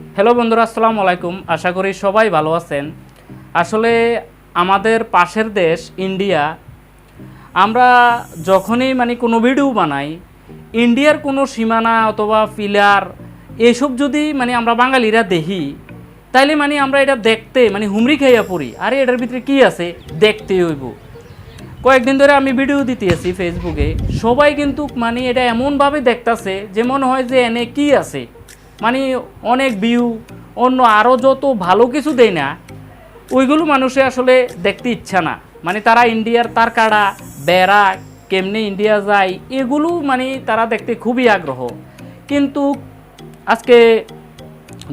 Hello বন্ধুরা, আসসালামু আলাইকুম। আশা করি সবাই ভালো আছেন। আসলে আমাদের পাশের দেশ, ইন্ডিয়া। আমরা যখনই মানে কোনো ভিডিও বানাই, ইন্ডিয়ার কোনো সীমানা অথবা ফিলার এসব যদি মানে আমরা বাঙালিরা দেখি, তাইলে মানে আমরা এটা দেখতে মানে হুমরি খাইয়া পড়ি। আরে, এটার ভিতরে কি আছে? দেখতে হইব। কয়েকদিন ধরে আমি ভিডিও দিতেছি ফেসবুকে সবাই কিন্তু মানে এটা এমনভাবে দেখতাছে যে মনে হয় যে এনে কি আছে। মানে অনেক ভিউ অন্য আরও যত ভালো কিছু দেয় না, ওইগুলো মানুষে আসলে দেখতে ইচ্ছা না। মানে তারা ইন্ডিয়ার তার কাড়া, বেড়া, কেমনে ইন্ডিয়া যায়, এগুলো মানে তারা দেখতে খুবই আগ্রহ। কিন্তু আজকে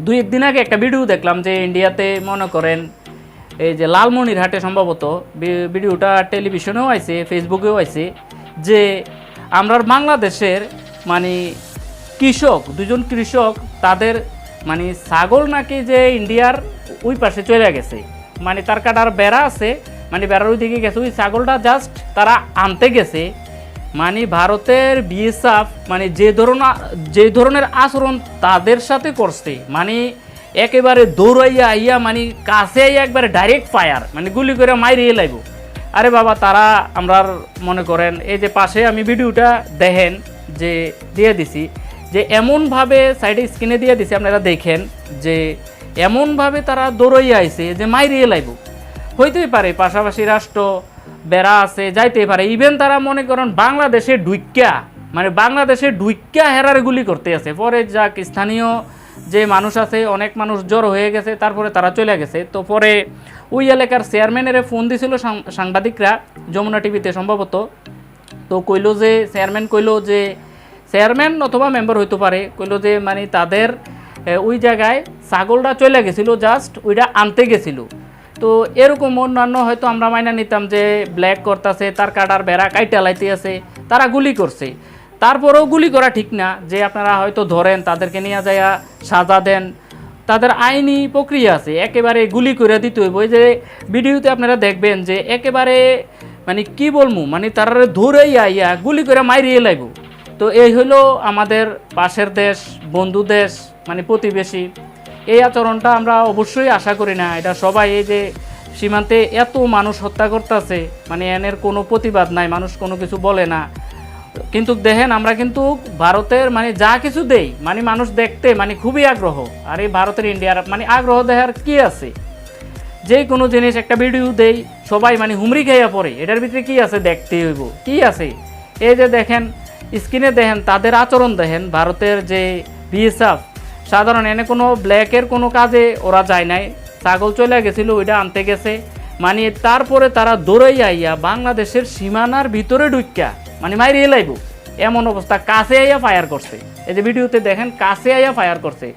দুই একদিন আগে একটা ভিডিও দেখলাম যে ইন্ডিয়াতে মনে করেন এই যে লালমনিরহাটে সম্ভবত ভিডিওটা টেলিভিশনেও আইছে ফেসবুকেও আইছে, যে আমরা বাংলাদেশের মানে কৃষক, দুজন কৃষক তাদের মানে ছাগল নাকি যে ইন্ডিয়ার ওই পাশে চলে গেছে। মানে তার কাটার বেড়া আছে মানে বেড়ার ওই দিকে গেছে। ওই ছাগলটা জাস্ট তারা আনতে গেছে। মানে ভারতের বিএসএফ মানে যে ধরনের যে ধরনের আচরণ তাদের সাথে করছে মানে একেবারে দৌড়াইয়া আইয়া মানে কাছে আইয়া একবারে ডাইরেক্ট ফায়ার মানে গুলি করে মাইরিয়ে লাইব। আরে বাবা, তারা আমরা মনে করেন, এই যে পাশে আমি ভিডিওটা দেখেন, যে দিয়ে দিছি যে এমনভাবে সাইডে স্ক্রিনে দিয়ে দিছে, আপনারা দেখেন যে এমনভাবে তারা দৌড়াইয়া আইছে যে মাইরিয়ে লাইব। হইতেই পারে, পাশাপাশি রাষ্ট্র, বেড়া আছে যাইতে পারে। ইভেন তারা মনে করেন বাংলাদেশে ডুইক্যা মানে বাংলাদেশে ডুইক্যা হেরার গুলি করতে আছে। পরে যাক, স্থানীয় যে মানুষ আছে, অনেক মানুষ জ্বর হয়ে গেছে, তারপরে তারা চলে গেছে। তো পরে ওই এলাকার চেয়ারম্যানের ফোন দিছিল সাংবাদিকরা, যমুনা টিভিতে সম্ভবত। তো কইলো যে চেয়ারম্যান কইলো যে চেয়ারম্যান অথবা মেম্বার হইতে পারে। কইলো যে মানে তাদের ওই জায়গায় ছাগলটা চলে গেছিল, জাস্ট ওইটা আনতে গেছিল। তো এরকম অন্যান্য হয়তো আমরা মাইনা নিতাম যে, ব্ল্যাক করতেছে, তার কাটার বেড়া কাইটা লাইতে আছে তারা গুলি করছে। তারপরেও গুলি করা ঠিক না, যে আপনারা হয়তো ধরেন, তাদেরকে নিয়ে যায় সাজা দেন। তাদের আইনি প্রক্রিয়া আছে, একেবারে গুলি করে দিতে হইব। যে ভিডিওতে আপনারা দেখবেন যে, একেবারে মানে কি বলব মানে তারা ধরেই আইয়া গুলি করে মাইরিয়ে লাইব। তো এই হলো আমাদের পাশের দেশ, বন্ধু দেশ মানে প্রতিবেশী। এই আচরণটা আমরা অবশ্যই আশা করি না। এটা সবাই এই যে সীমান্তে এত মানুষ হত্যা করতেছে মানে এনের কোনো প্রতিবাদ নাই, মানুষ কোনো কিছু বলে না। কিন্তু দেখেন, আমরা কিন্তু ভারতের মানে যা কিছু দেই মানে মানুষ দেখতে মানে খুবই আগ্রহ। আর এই ভারতের ইন্ডিয়ার মানে আগ্রহ দেখার কি আছে? যে কোনো জিনিস একটা ভিডিও দেই, সবাই মানে হুমরি খাইয়া পড়ে। এটার ভিতরে কি আছে দেখতে হইব? কি আছে? এই যে দেখেন স্ক্রিনে দেখেন, তাদের আচরণ দেখেন, ভারতের যে বিএসএফ, সাধারণ এনে কোনো ব্ল্যাকের কোনো কাজে ওরা যায় নাই। ছাগল চলে গেছিল, ওইটা আনতে গেছে। মানে তারপরে তারা দৌড়াই আইয়া বাংলাদেশের সীমানার ভিতরে ঢুকিয়া মানে মাইরিয়ে লাইব এমন অবস্থা, কাছে আইয়া ফায়ার করছে। এই যে ভিডিওতে দেখেন, কাছে আইয়া ফায়ার করছে।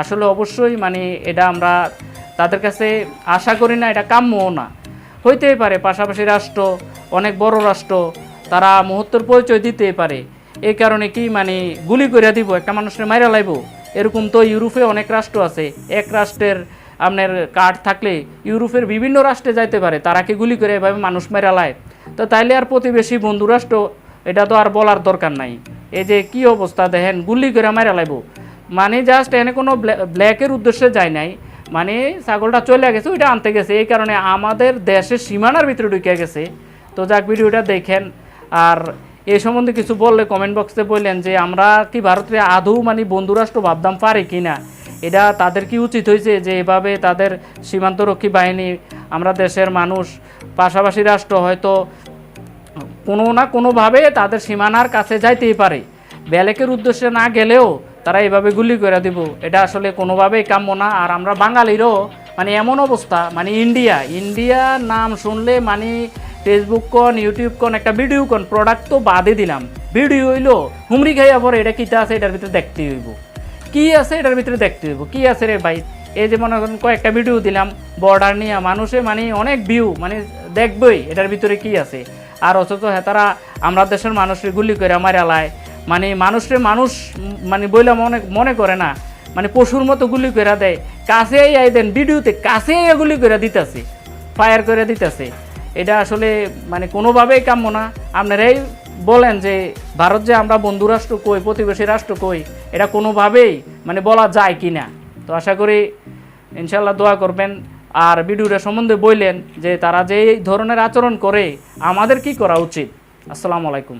আসলে অবশ্যই মানে এটা আমরা তাদের কাছে আশা করি না, এটা কাম্যও না। হইতেই পারে, পাশাপাশি রাষ্ট্র, অনেক বড় রাষ্ট্র, তারা মুহূর্তের পরিচয় দিতেই পারে। এই কারণে কি মানে গুলি করে দিব, একটা মানুষের মাইরা লাইব? এরকম তো ইউরোপে অনেক রাষ্ট্র আছে। এক রাষ্ট্রের আপনার কার্ড থাকলে ইউরোপের বিভিন্ন রাষ্ট্রে যাইতে পারে, তারা কি গুলি করে এভাবে মানুষ মেরা লায়? তো তাইলে আর প্রতিবেশী বন্ধু রাষ্ট্র, এটা তো আর বলার দরকার নাই। এই যে কি অবস্থা দেখেন, গুলি করে মারা লাইব। মানে জাস্ট এনে কোনো ব্ল্যা- ব্ল্যাকের উদ্দেশ্যে যায় নাই। মানে ছাগলটা চলে গেছে, ওইটা আনতে গেছে। এই কারণে আমাদের দেশের সীমানার ভিতরে ঢুকে গেছে। তো যাক, ভিডিওটা দেখেন। আর এই সম্বন্ধে কিছু বললে কমেন্ট বক্সে বললেন যে, আমরা কি ভারতের আদৌ মানে বন্ধুরাষ্ট্র ভাবদাম পারে কি না? এটা তাদের কি উচিত হয়েছে যে, এভাবে তাদের সীমান্তরক্ষী বাহিনী, আমরা দেশের মানুষ, পাশাপাশি রাষ্ট্র হয়তো কোনো না কোনোভাবে তাদের সীমানার কাছে যাইতেই পারে। ব্যালেকের উদ্দেশ্যে না গেলেও তারা এভাবে গুলি করে দিব। এটা আসলে কোনোভাবেই কাম্য না। আর আমরা বাঙালিরও মানে এমন অবস্থা মানে ইন্ডিয়া ইন্ডিয়া নাম শুনলে মানে ফেসবুক কন ইউটিউব কন একটা ভিডিও কন প্রোডাক্ট তো বাদে দিলাম। ভিডিও হইল হুমরি খাইয়া পরে এটা কিটা আছে, এটার ভিতরে দেখতে হইব। কি আছে, এটার ভিতরে দেখতে হইব। কি আছে রে ভাই? এই যে মনে করেন, কয়েকটা ভিডিও দিলাম বর্ডার নিয়ে মানুষে মানে অনেক ভিউ মানে দেখবই এটার ভিতরে কি আছে। আর অথচ হ্যাঁ তারা আমরা দেশের মানুষের গুলি করে আমার লায়। মানে মানুষরে মানুষ মানে বইলাম মনে মনে করে না। মানে পশুর মতো গুলি করে দেয়। কাছে আই দেন ভিডিওতে কাছে গুলি করে দিতেছে। ফায়ার করে দিতেছে। এটা আসলে মানে কোনোভাবেই কাম্য না। আপনারাই বলেন যে ভারত যে আমরা বন্ধুরাষ্ট্র কই, প্রতিবেশী রাষ্ট্র কই, এটা কোনোভাবেই মানে বলা যায় কি না তো আশা করি ইনশাল্লাহ দোয়া করবেন। আর ভিডিওটা সম্বন্ধে বললেন যে তারা যে ধরনের আচরণ করে, আমাদের কি করা উচিত? আসসালামু আলাইকুম।